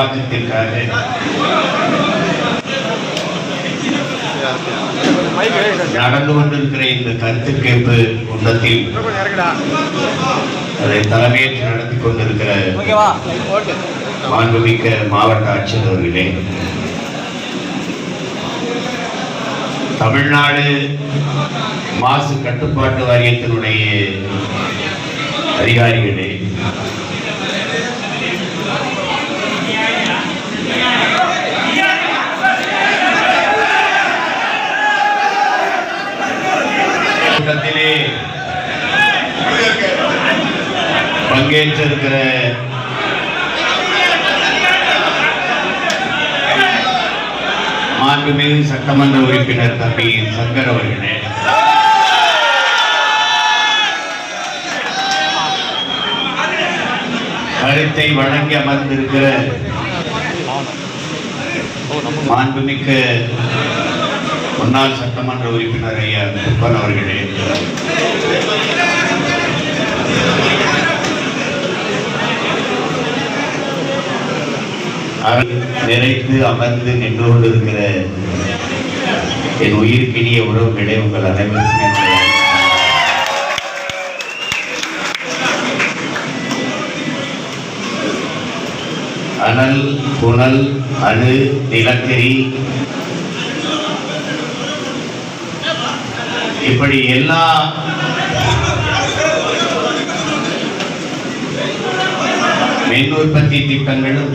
விரிவாக்கத்திற்காக நடந்து கொண்டிருக்கிற இந்த கருத்து கேட்பு கூட்டத்தில் அதை தலைமையேற்று நடத்தி கொண்டிருக்கிற மாண்புமிக்க மாவட்ட ஆட்சியர் அவர்களே தமிழ்நாடு மாசு கட்டுப்பாட்டு வாரியத்தினுடைய அதிகாரிகளே கூட்டத்திலே பங்கேற்றிருக்கிற மாண்புமிகு சட்டமன்ற உறுப்பினர் தம்பி சங்கர் அவர்களே. கருத்தை வழங்கி அமர்ந்திருக்கிற மாண்புமிக்க முன்னாள் சட்டமன்ற உறுப்பினர் ஐயா குப்பன் அவர்களே. நினைத்து நிறைந்து அமர்ந்து நின்று கொண்டிருக்கிற என் உயிர்க்கினிய உறவுகளை உங்கள் அனைவருக்கும் அனல் புனல் அணு நிலக்கரி. இப்படி எல்லா மின் உற்பத்தி திட்டங்களும்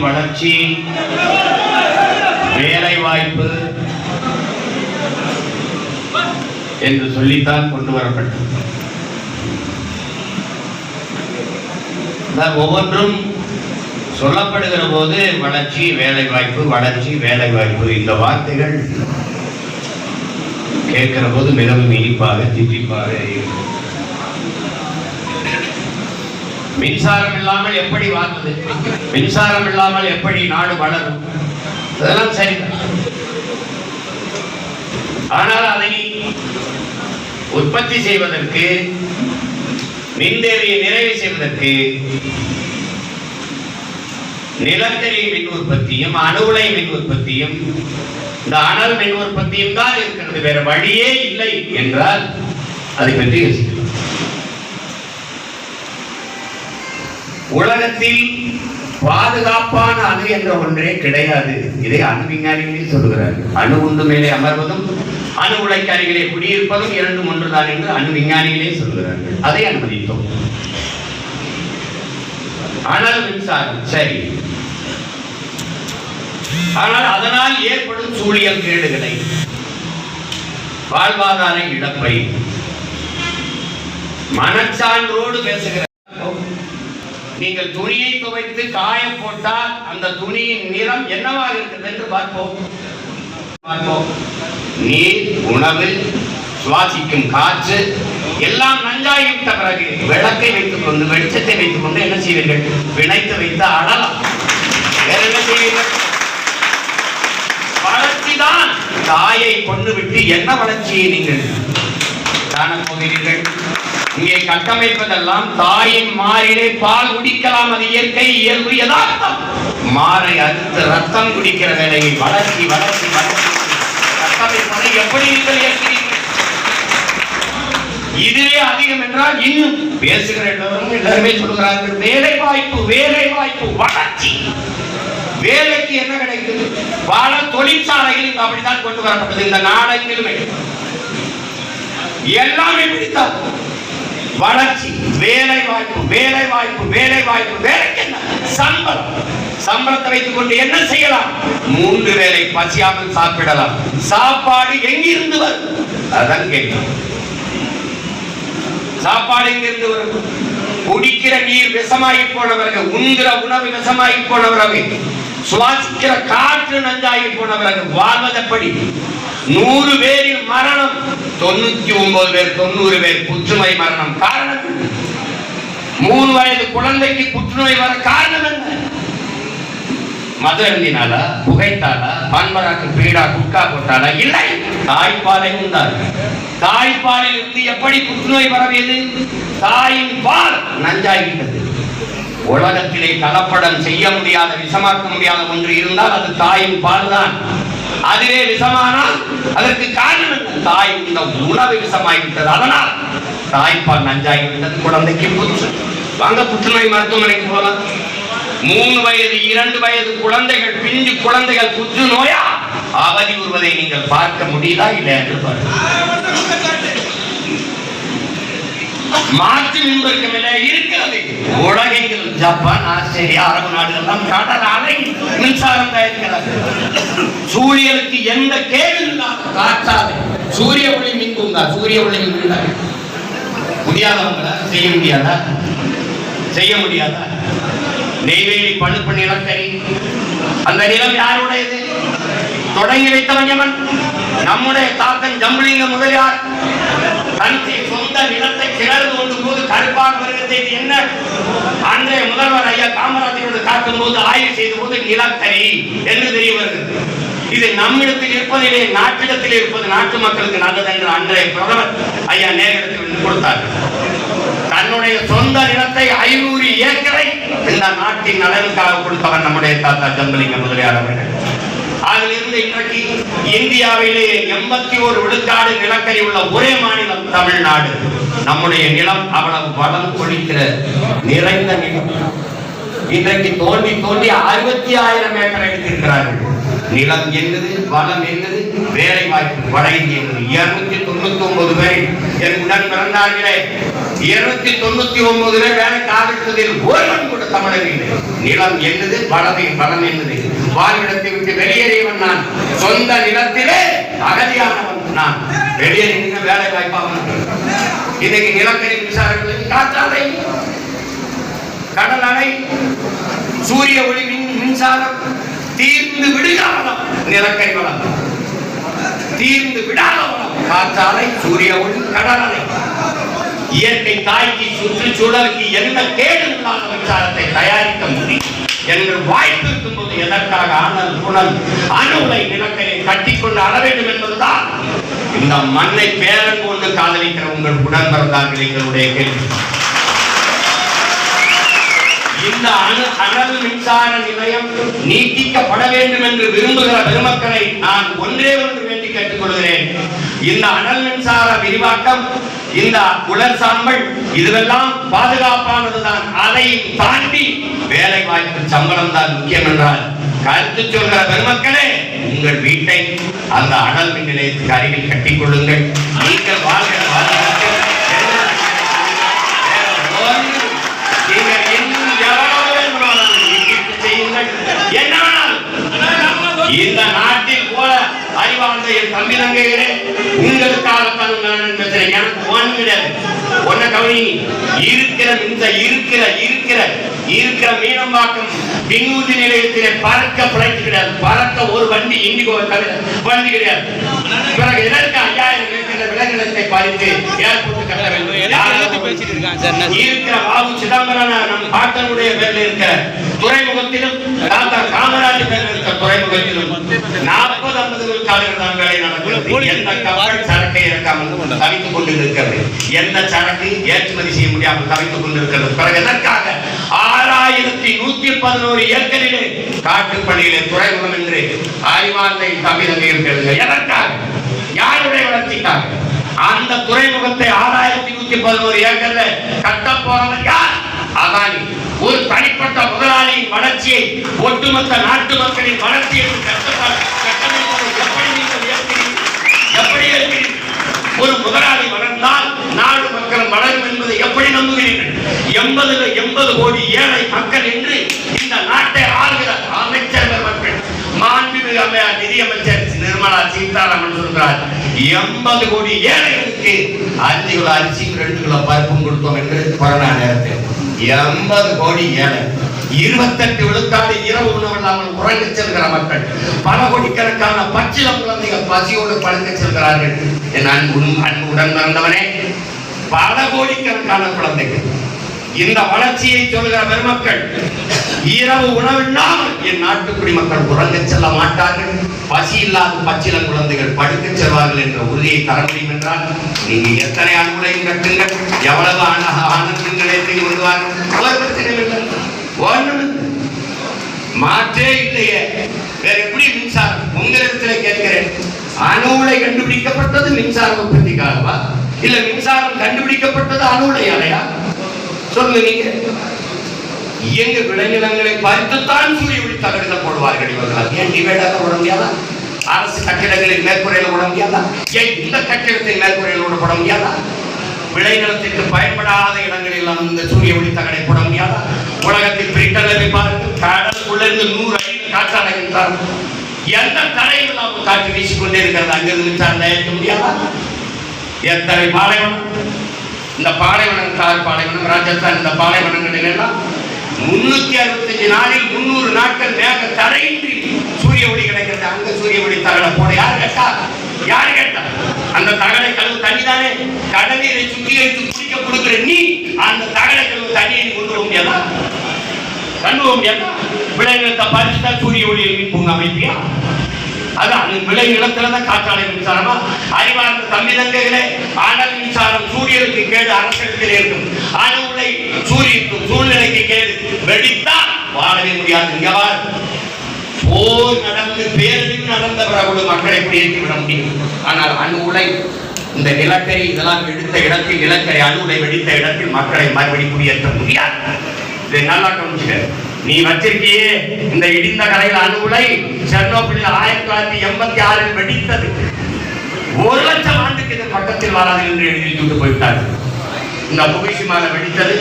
வளர்ச்சி வேலை வாய்ப்பு என்று சொல்லித்தான் கொண்டு வரப்பட்டது. ஒவ்வொன்றும் சொல்லப்படுகிற போது வளர்ச்சி வேலை வாய்ப்பு வளர்ச்சி வேலை வாய்ப்பு இந்த வார்த்தைகள் கேட்கிற போது மிகவும் இனிப்பாக திட்டிப்பாக இருக்கும். மின்சாரம் இல்லாமல் எப்படி வாழ்ந்தது மின்சாரம் இல்லாமல் எப்படி நாடு வளரும்? அதெல்லாம் சரிதான். ஆனால் அதை உற்பத்தி செய்வதற்கு மின்தேவையை நிறைவு செய்வதற்கு நிலக்கரி மின் உற்பத்தியும் அணு உலை மின் உற்பத்தியும் இந்த அனல் மின் உற்பத்தியும் தான் இருக்கிறது. வேற வழியே இல்லை என்றால் அதை பற்றி யோசிக்கலாம். உலகத்தில் பாதுகாப்பான அணு என்ற ஒன்றே கிடையாது. இதை அணு விஞ்ஞானிகளே சொல்லுகிறார்கள். அணு உந்து மேலே அமர்வதும் அணு உலைக்கு அருகிலே குடியிருப்பதும் இரண்டும் ஒன்றுதான் என்று அணு விஞ்ஞானிகளே சொல்கிறார்கள் அதை அனுமதித்தோம். ஆனால் மின்சாரம் சரி. ஆனால் அதனால் ஏற்படும் சூழியல் கேடுகளை. வாழ்வாதார இழப்பை. மனச்சான்றோடு பேசுகிற நீங்கள் துணியை துவைத்து காய போட்டால் அந்த துணியின் நிறம் என்னவாக இருக்கிறது என்று பார்ப்போம். நீர் உணவு சுவாசிக்கும் காற்று எல்லாம் நஞ்சாகிவிட்ட பிறகு விளக்கை வைத்துக் கொண்டு வெளிச்சத்தை வைத்துக் கொண்டு என்ன செய்வீர்கள்? வினைத்து வைத்து அடலாம். வேற என்ன செய்வீர்கள்? வளர்ச்சிதான் தாயை கொண்டு விட்டு என்ன வளர்ச்சியை நீங்கள் காண போகிறீர்கள் இங்கே கட்டமைப்பதெல்லாம் தாயின் மாறிலே பால் குடிக்கலாம் அது இயற்கை இயல்பு யதார்த்தம். மாறை அறுத்து ரத்தம் குடிக்கிற வேலையை வளர்ச்சி வளர்ச்சி வளர்ச்சி அதை எப்படி நீங்கள் ஏற்கிறீர்கள் இதுவே அதிகம் என்றால் இன்னும் பேசுகிற எல்லோரும் எல்லாருமே சொல்கிறார்கள் வேலை வாய்ப்பு வேலை வாய்ப்பு வளர்ச்சி. வேலைக்கு என்ன கிடைக்குது? பல தொழிற்சாலைகள் இங்கு அப்படித்தான் கொண்டு வரப்பட்டது. இந்த நாடெங்கிலுமே எல்லாமே பிடித்தார். வளர்ச்சி வேலை வாய்ப்பு வேலை வாய்ப்பு வேலை வாய்ப்பு வேலைக்கு என்ன சம்பளம். சம்பளத்தை வைத்துக் கொண்டு என்ன செய்யலாம்? மூன்று வேளை பசியாமல் சாப்பிடலாம். சாப்பாடு எங்கிருந்து வரும்? அதான் கேட்கும் சாப்பாடு எங்கிருந்து வரும்? குடிக்கிற நீர் விஷமாகி போனவர்கள் உண்கிற உணவு விஷமாகி போனவர்கள் சுவாசிக்கிற காற்று நஞ்சாகி போனவர்கள் வாழ்வதப்படி நூறு பேரில் மரணம் தொண்ணூத்தி ஒன்பது பேர் தொண்ணூறு பேர் புற்றுநோய் மரணம். காரணம் மூணு வயது குழந்தைக்கு புற்றுநோய் வர காரணம் என்ன? மது அருந்தினாலா புகைத்தாலா பான்பராக்கு பீடா குட்கா போட்டாலா? இல்லை. தாய்ப்பாலை உண்டார் தாய்ப்பாலில் இருந்து எப்படி புற்றுநோய் பரவியது? தாயின் பால் நஞ்சாகிவிட்டது. உலகத்திலே கலப்படம் செய்ய முடியாத விஷமாக்க முடியாத ஒன்று இருந்தால் அது தாயின் பால் தான் அதுவே விஷமானால் அதற்கு காரணம் தாய் இந்த உணவு விஷமாகிவிட்டது. அதனால் தாய்ப்பால் நஞ்சாகிவிட்டது. குழந்தைக்கு புற்று. வாங்க புற்றுநோய் மருத்துவமனைக்கு போகலாம். மூணு வயது இரண்டு வயது குழந்தைகள் பிஞ்சு குழந்தைகள் புற்று நோயா? அவதி உறுவதை நீங்கள் பார்க்க முடியுதா இல்லை என்று பாருங்கள். மாற்று மின்பருக்கமில்லை இருக்கிறது. உலகெங்கில் ஜப்பான் ஆஸ்திரேலியா அரபு நாடுகள் கடல் அலை மின்சாரம் தயாரிக்கிறது சூரியனுக்கு எந்த கேள்வி இல்லாத காற்றாது சூரிய ஒளி மின்பூங்கா சூரிய ஒளி மின் பூங்கா. செய்ய முடியாதா? செய்ய முடியாதா? நெய்வேலி பழுப்பு நிலக்கரி. அந்த நிலம் யாருடையது? தொடங்கி வைத்தவன் எவன் நம்முடைய தாத்தன் ஜம்புலிங்க முதலியார். தன்னுடைய சொந்த நிலத்தை கிளறு கொண்டு போது கருப்பாக வருகிறது என்ன? அன்றைய முதல்வர் ஐயா காமராஜரோடு காக்கும் போது ஆய்வு செய்த போது நிலக்கரி என்று தெரிய வருகிறது இது நம்மிடத்தில் இருப்பதிலே நாட்டிடத்தில் இருப்பது நாட்டு மக்களுக்கு நல்லது என்று அன்றைய பிரதமர் ஐயா நேரிடத்தில் கொடுத்தார் தன்னுடைய சொந்த நிலத்தை ஐநூறு ஏக்கரை இந்த நாட்டின் நலனுக்காக கொடுத்தவர் நம்முடைய தாத்தா ஜம்பலிங்க முதலியார் அவர்கள். அதிலிருந்து இன்றைக்கு இந்தியாவிலே எண்பத்தி ஒரு விழுக்காடு நிலக்கரி உள்ள ஒரே மாநிலம் தமிழ்நாடு. நம்முடைய நிலம் அவ்வளவு வளம் கொளிக்கிற நிறைந்த நிலம். இன்றைக்கு தோண்டி தோண்டி அறுபத்தி ஆயிரம் ஏக்கர் எடுத்திருக்கிறார்கள். நிலம் என்னது வளம் என்னது வேலை வாய்ப்பு வட இந்திய இருநூத்தி தொண்ணூத்தி ஒன்பது பேரை என் உடன் பிறந்தார்களே. இருநூத்தி தொண்ணூத்தி ஒன்பது பேர் வேலை காவிட்டதில் ஒருவன் கூட தமிழர் இல்லை. நிலம் என்னது? வளமை பலம் என்னது? வாழ்விடத்தை விட்டு வெளியேறியவன் நான். சொந்த நிலத்திலே அகதியானவன் நான். வெளியேறின வேலை வாய்ப்பாக இன்னைக்கு நிலக்கரி மின்சாரங்களுக்கு காற்றாலை கடல் அலை சூரிய ஒளி மின் மின்சாரம் தீர்ந்து விடுகிற நிலக்கரி வளம். தீர்ந்து விடாத காற்றாலை சூரிய ஒளி கடல் இயற்கை தாய்க்கு சுற்றுச்சூழலுக்கு என்ன கேடு இல்லாத மின்சாரத்தை தயாரிக்க முடியும் என்று வாய்ப்பு இருக்கும்போது எதற்காக ஆனல் புனல் அணுவை நிலக்கரை கட்டிக்கொண்டு அட வேண்டும் என்பதுதான்? இந்த மண்ணை பேரன் கொண்டு காதலிக்கிற உங்கள் உடன் பிறந்தார்கள் எங்களுடைய கேள்வி. இந்த அணு அனல் மின்சார நிலையம் நீட்டிக்கப்பட வேண்டும் என்று விரும்புகிற பெருமக்களை நான் ஒன்றே ஒன்று கேட்டுக்கொள்கிறேன். இந்த அனல் மின்சார விரிவாக்கம் இந்த உலர் சாம்பல் இதுவெல்லாம் பாதுகாப்பானதுதான். அதை தாண்டி வேலை வாய்ப்பு சம்பளம் தான் முக்கியம் என்றால் கருத்து சொல்கிற பெருமக்களே உங்கள் வீட்டை அந்த அனல் மின் நிலையத்துக்கு அருகில் கட்டிக் கொள்ளுங்கள். நீங்கள் வாழ்கிற வாழ்க்கை எவ்வளவு வேண்டுமானாலும் நீட்டிப்பு செய்யுங்கள். என்ன வேணாலும். இந்த நாட்டில் போல அறிவார்ந்த என் தம்பி தங்கைகளே உங்களுக்காக நான் பேசுறேன் எனக்கு ஒண்ணு கிடையாது ஒன்ன கவனி இருக்கிற இந்த இருக்கிற இருக்கிற இருக்கிற மீனம்பாக்கம் விண்ணூர்தி நிலையத்திலே பறக்க பிழைப்பு கிடையாது பறக்க ஒரு வண்டி இண்டிகோ தவிர வண்டி கிடையாது. பிறகு எதற்கு ஐயாயிரம் இருக்கிற விலங்கினத்தை பறித்து ஏர்போர்ட் கட்ட வேண்டும். யாராவது பேசிட்டு இருக்கான் சார் நான் இருக்கிற பாபு சிதம்பரம் நம் பாட்டனுடைய பேர்ல இருக்கிற துறைமுகத்திலும் தாத்தா காமராஜ் பேர்ல இருக்கிற துறைமுகத்திலும் நாற்பது ஐம்பது விழுக்காடுகள் தான் வேலை நடக்கிறது எந்த கப்பல் சரக்கை இறக்காமல் தவித்துக் கொண்டு இருக்கிறது எந்த சரக்கு ஏற்றுமதி செய்ய முடியாமல் தவித்துக் கொண்டிருக்கிறது. பிறகு எதற்காக? ஆறாயிரத்தி நூத்தி பதினோரு ஏக்கரிலே காட்டுப்பள்ளியிலே துறைமுகம் என்று அறிவார்த்தை தமிழகம் இருக்கிறது எதற்காக? யாருடைய வளர்ச்சிக்காக? அந்த துறைமுகத்தை ஆறாயிரத்தி நூத்தி பதினோரு ஏக்கர்ல கட்ட போறவர் யார்? அதானி. ஒரு தனிப்பட்ட முதலாளியின் வளர்ச்சியை ஒட்டுமொத்த நாட்டு மக்களின் வளர்ச்சி என்று கட்டப்ப- எப்படி எப்படி ஒரு முதலாளி வளர்ந்தால் நாடு மக்கள் வளரும் என்பதை எப்படி நம்புகிறீர்கள்? எண்பதுல எண்பது கோடி ஏழை மக்கள் என்று இந்த நாட்டை ஆளுகிற அமைச்சர்கள் மக்கள் மாண்புமிகு அம்மையார் நிதியமைச்சர் நிர்மலா சீதாராமன் சொல்கிறார் எண்பது கோடி ஏழைகளுக்கு அஞ்சு கிலோ அரிசியும் ரெண்டு கிலோ பருப்பும் கொடுத்தோம் என்று கொரோனா நேரத்தில். எண்பது கோடி ஏழை. இருபத்தெட்டு விழுக்காடு இரவு உணவு இல்லாமல் உறங்கச் செல்கிற மக்கள் பல கோடிக்கணக்கான பச்சில குழந்தைகள் பசியோடு படுக்கச் செல்கிறார்கள். என் அன்புடன் அன்புடன் பிறந்தவனே பல கோடிக்கணக்கான குழந்தைகள். இந்த வளர்ச்சியை சொல்கிற பெருமக்கள் இரவு உணவில்லாமல் என் நாட்டு குடிமக்கள் உறங்க செல்ல மாட்டார்கள். பசி இல்லாத பச்சில குழந்தைகள் படுக்கச் செல்வார்கள் என்ற உறுதியை தர முடியும் என்றால் நீங்க எத்தனை அன்புலையும் கட்டுங்கள். எவ்வளவு ஆன- ஆனந்த நிலையத்தையும் விடுவார்கள் ஒரு பிரச்சனையும் இல்லை. மாற்றே இல்லையே. வேற எப்படி மின்சாரம்? உங்களிடத்தில் கேட்கிறேன். அணு உலை கண்டுபிடிக்கப்பட்டது மின்சார உற்பத்திக்காகவா இல்ல மின்சாரம் கண்டுபிடிக்கப்பட்டது அணுடைய அலையா சொல்லுங்க நீங்க. இயங்க விளைநிலங்களை பறித்துத்தான் சூரிய ஒளி தகடுகள் போடுவார்கள் இவர்கள் ஏன் டிவைடாக போட முடியாதா அரசு கட்டிடங்களை மேற்கூரையில் போட முடியாதா ஏன் இந்த கட்டிடத்தை மேற்கூரையில் போட முடியாதா விளைநிலத்திற்கு பயன்படாத இடங்களில் எல்லாம் இந்த சூரிய ஒளி தகடை போட முடியாதா உலகத்தில் பிரிட்டனை பார்த்து கடலுக்குள்ளிருந்து நூறு அடி காற்றாடுகின்றார் எந்த தடையும் இல்லாமல் காற்று வீசிக்கொண்டே இருக்கிறது? அங்கிருந்து மின்சாரம் தயாரிக்க முடியாதா? எத்தனை பாலைவனம்? இந்த பாலைவனம் தார் பாலைவனம் ராஜஸ்தான் இந்த பாலைவனங்களில் எல்லாம் முன்னூத்தி அறுபத்தஞ்சு நாளில் முன்னூறு நாட்கள் மேக தடையின்றி சூரிய ஒளி கிடைக்கிறது. அங்க சூரிய ஒளி தகவலை போட யார் கேட்டா? யார் கேட்டா? அந்த தகவலை கழுவு தண்ணி தானே சுற்றி வைத்து குடிக்க கொடுக்கிற நீ அந்த தகவலை கழுவு தண்ணியை நீ கொண்டு வர முடியாதா? முடியாதா? விளைநிலத்தை பறிச்சுதான் சூரிய ஒளி மீன் பூங்க அமைப்பியா? அதான் விளை நிலத்துல தான் காற்றாலை மின்சாரமா அறிவார்ந்த தமிழங்களே அனல் மின்சாரம் சூரியனுக்கு கேடு அரசிடத்தில் இருக்கும். அணு உலை சூழ்நிலைக்கு கேடு. வெடித்தான் வாழவே முடியாது. எவ்வாறு போர். நடந்து பேரழிவு நடந்த பிறகு மக்களை குடியேற்றி விட முடியும். ஆனால் அணு உலை இந்த நிலக்கரி இதெல்லாம் வெடித்த இடத்தில் நிலக்கரி அணு உலை வெடித்த இடத்தில் மக்களை மறுபடி குடியேற்ற முடியாது. இதை நல்லா கவனிச்சுக்க நீ வச்சிருக்கியே இந்த இடிந்த கடையில் அணு உலை ஆயிரத்தி தொள்ளாயிரத்தி எண்பத்தி ஆறில் வெடித்தது. ஒரு லட்சம் ஆண்டுக்கு இது பக்கத்தில் வராது என்று எழுதி கொண்டு போய்விட்டார்கள். இந்த புகைசிமால வெடித்தது.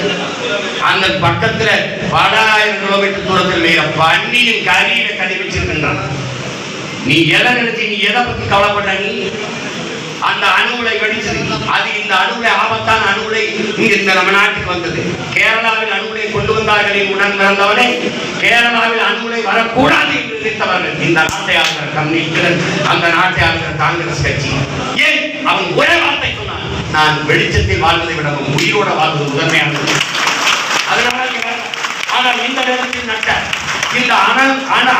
அந்த பக்கத்துல படாயிரம் கிலோமீட்டர் தூரத்தில் மேல பன்னியின் கரியில கடி வச்சிருக்கின்றான். நீ எதை நினைச்சு நீ எதை பத்தி கவலைப்பட்ட நீ? அந்த அணுகுலை வெடிச்சது. அது இந்த அணுகுலை ஆபத்தான அணுகுலை இங்க இந்த நம்ம நாட்டுக்கு வந்தது. கேரளாவில் அணுகுலை கொண்டு வந்தார்கள் உடன் பிறந்தவனே கேரளாவில் அணுகுலை வரக்கூடாது என்று நினைத்தவர்கள் இந்த நாட்டை ஆளுநர் கம்யூனிஸ்டுகள் அந்த நாட்டை ஆளுநர் காங்கிரஸ் கட்சி. ஏன்? அவன் ஒரே வார்த்தை சொன்னான் நான் வெளிச்சத்தில் வாழ்வதை விடவும் உயிரோட வாழ்வது முதன்மையானது. அதனால ஆனால் இந்த நேரத்தில் நட்ட இந்த அணு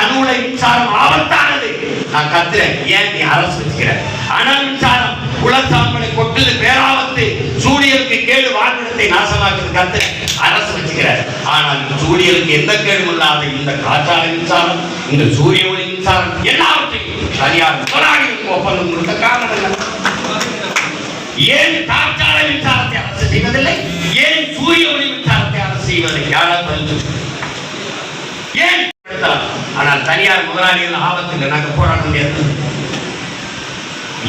அணு உலை மின்சாரம் ஆபத்தானது. நான் கத்துறேன். ஏன் நீ அரசு வச்சுக்கிற? அனல் மின்சாரம் குலசாம்பலை கொட்டுது பேராபத்து சூரியனுக்கு கேடு வாழ்விடத்தை நாசமாக்குது கத்து அரசு வச்சுக்கிறார். ஆனால் சூரியனுக்கு எந்த கேடும் இல்லாத இந்த காற்றால மின்சாரம் இந்த சூரிய ஒளி மின்சாரம் எல்லாவற்றையும் சரியாக முதலாளிகளுக்கு ஒப்பந்தம் கொடுத்த காரணம் என்ன? ஏன் காற்றால மின்சாரத்தை அரசு செய்வதில்லை? ஏன் சூரிய ஒளி மின்சாரத்தை அரசு செய்வதில்லை யாரால் பதில் ஏன்? ஆனால் தனியார் முதலாளிகள் ஆபத்தில் நாங்க போராட முடியாது.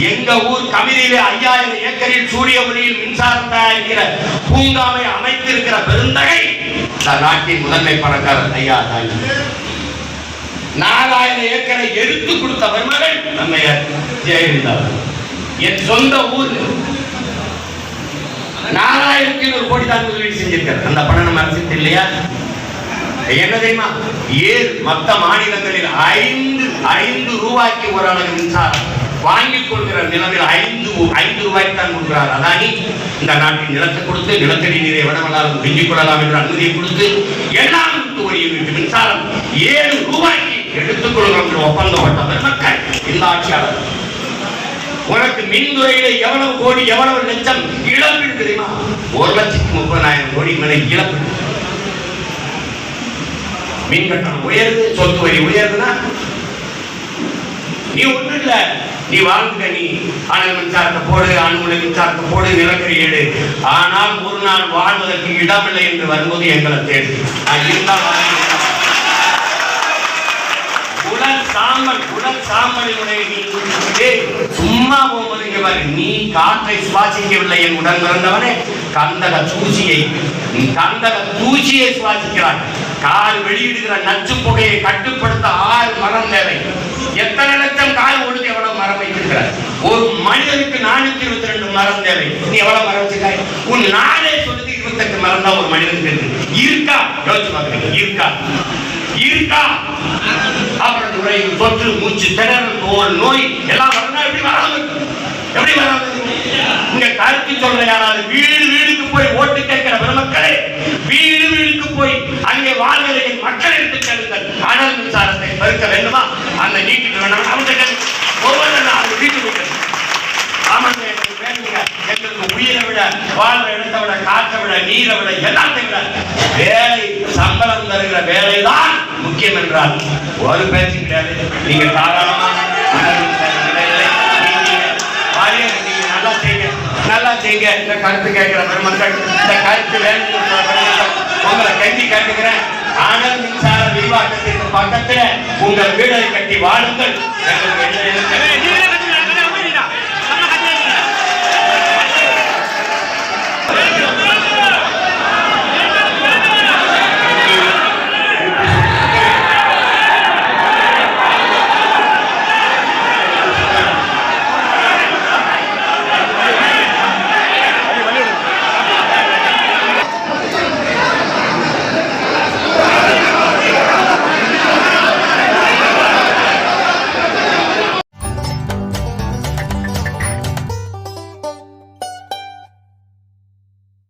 எங்க ஊர் கவிதையிலே ஐயாயிரம் ஏக்கரில் சூரிய ஒளியில் மின்சாரம் தயாரிக்கிற பூங்காவை அமைத்திருக்கிற பெருந்தகை நாட்டின் முதன்மை பணக்காரர் ஐயா தான் நாலாயிரம் ஏக்கரை எடுத்து கொடுத்த மருமகள் நம்ம ஜெயலலிதா என் சொந்த ஊர். நாலாயிரத்தி ஒரு கோடி தான் முதலீடு செஞ்சிருக்காரு. அந்த பணம் நம்ம அரசுக்கு இல்லையா என்ன தெரியுமா? ஏழு மற்ற மாநிலங்களில் ஐந்து ஐந்து ரூபாய்க்கு ஒரு அளவு மின்சாரம். வாங்கிக் கொள்கிற நிலவில் ஐந்து ஐந்து ரூபாய்க்கு தான் கொடுக்கிறார். அதானி இந்த நாட்டின் நிலத்தை கொடுத்து நிலத்தடி நீரை எவ்வளவு மிஞ்சிக் கொள்ளலாம் என்ற அனுமதியை கொடுத்து எல்லாம் கொடுத்து மின்சாரம் ஏழு ரூபாய்க்கு எடுத்துக் கொள்கிறோம் ஒப்பந்தம் ஒப்பந்தப்பட்ட மக்கள் இந்த ஆட்சியாளர் உனக்கு மின்துறையில எவ்வளவு கோடி எவ்வளவு லட்சம் இழப்பு தெரியுமா? ஒரு லட்சத்தி முப்பதாயிரம் கோடி மேலே இழப்பு மின் கட்டணம் உயர்வு சொத்து வரி உயர்வுனா நீ ஒண்ணு இல்ல. நீ வாழ்ந்த நீ. அனல் மின்சாரத்தை போடு அணுகுலை மின்சாரத்தை போடு நிலக்கரி ஏடு ஆனால் ஒரு நாள் வாழ்வதற்கு இடமில்லை என்று வரும்போது எங்களை தேடு. நான் இருந்தால் உடல் சாம்பல் உடல் சாம்பலினுடைய நீ. சும்மா போகும்போது இங்க பாரு. நீ காற்றை சுவாசிக்கவில்லை என் உடன் பிறந்தவனே. கந்தக தூசியை நீ கந்தக தூசியை சுவாசிக்கிறாய். கால் வெளியிடுகிற நச்சு புகையை கட்டுப்படுத்த ஆறு மரம் தேவை. எத்தனை லட்சம் காய் ஒழுங்கு எவ்வளவு மரம் வைத்திருக்கிறார் ஒரு மனிதனுக்கு நானூத்தி இருபத்தி ரெண்டு மரம் தேவை. நீ எவ்வளவு மரம் வச்சிருக்காய்? உன் நாளே சொல்லுது இருபத்தெட்டு மரம் தான் ஒரு மனிதனுக்கு இருக்கு. இருக்கா? யோசிச்சு பாக்குறீங்க இருக்கா? இருக்கா? அவரது நுரையீரல் தொற்று மூச்சு திணறல் தோல் நோய் எல்லாம் வரணும் எப்படி வராது எப்படி வராது இங்க கருத்து யாராவது வீடு வீடுக்கு போய் ஓட்டு கேட்கிற பெருமக்களே வீடு வீடுக்கு போய் அங்கே வாழ்கிற மக்கள் எடுத்து செல்லுங்கள். அனல் மின்சாரத்தை பெருக்க வேண்டுமா? அந்த நீக்கிட்டு வேண்டாம்? அவங்க ஒவ்வொரு நாள் வீட்டு ஆமாங்க எங்களுக்கு உயிரை விட வாழ்ற இடத்தை விட காற்றை விட நீரை விட எல்லாத்தையும் விட வேலை சம்பளம் தருகிற வேலை தான் முக்கியம் என்றால் ஒரு பேச்சு கிடையாது. நீங்க தாராளமா நீங்க நல்லா செய்யுங்க நல்லா செய்யுங்க இந்த கருத்து கேட்கிற பெருமக்கள் இந்த கருத்து வேண்டும் உங்களை கட்டி காட்டுகிறேன் ஆனல் மின்சார விரிவாக்கத்திற்கு பக்கத்தில் உங்கள் வீடை கட்டி வாழுங்கள். எங்களுக்கு